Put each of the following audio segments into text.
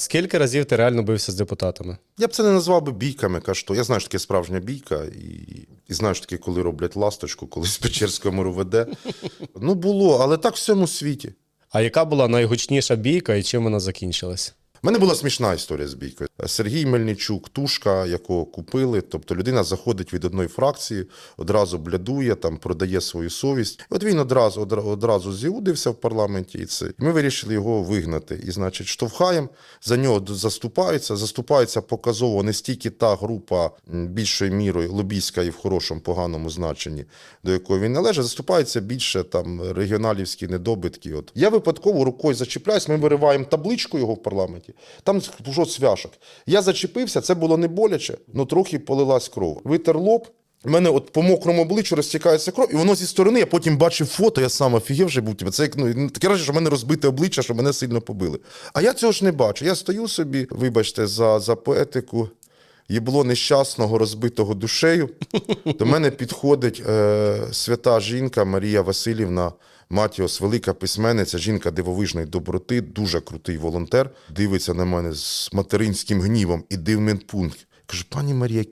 Скільки разів ти реально бився з депутатами? Я б це не назвав би бійками, кажу, я знаю, що таке справжня бійка, і, і знаю, що таке, коли роблять ласточку, коли з Печерському РУВД. Ну, було, але так в всьому світі. А яка була найгучніша бійка і чим вона закінчилась? У мене була смішна історія з бійкою. Сергій Мельничук, тушка, якого купили. Тобто людина заходить від одної фракції, одразу блядує, там продає свою совість. От він одразу одра- одразу зіудився в парламенті, і це. І ми вирішили його вигнати. І, значить, штовхаємо, за нього заступаються. Заступається показово не стільки та група більшою мірою лобійська і в хорошому, поганому значенні, до якої він належить, заступаються більше там регіоналівські недобитки. От я випадково рукою зачіпляюсь, ми вириваємо табличку його в парламенті. Там пужо цвяшок. Я зачепився, це було не боляче, але трохи полилась кров. Витер лоб. У мене от по мокрому обличчю розтікається кров, і воно зі сторони, я потім бачив фото, я сам офігів вже був. Типу, це як ну таке разі, що в мене розбите обличчя, що мене сильно побили. А я цього ж не бачу. Я стою собі, вибачте, за, за поетику. Єбло нещасного, розбитого душею. До мене підходить е, свята жінка Марія Васильівна Матіос, велика письменниця, жінка дивовижної доброти, дуже крутий волонтер. Дивиться на мене з материнським гнівом. Іди в медпункт. Кажу, пані Марія,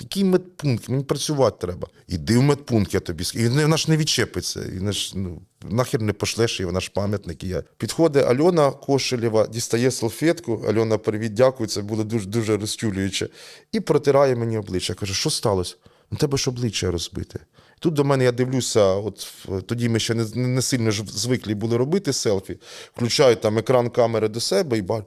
який медпункт? Мені працювати треба. Іди в медпункт, я тобі скажу. І вона ж не відчепиться. І вона ж, ну, нахер не пошлеш її, вона ж пам'ятник. І я. Підходить Альона Кошелєва, дістає салфетку. Альона, привіт, дякую, це було дуже, дуже розчулююче. І протирає мені обличчя. Каже, що сталося? У тебе ж обличчя розбите. Тут до мене я дивлюся, от тоді ми ще не, не сильно ж звиклі були робити селфі. Включаю там екран камери до себе і бачу.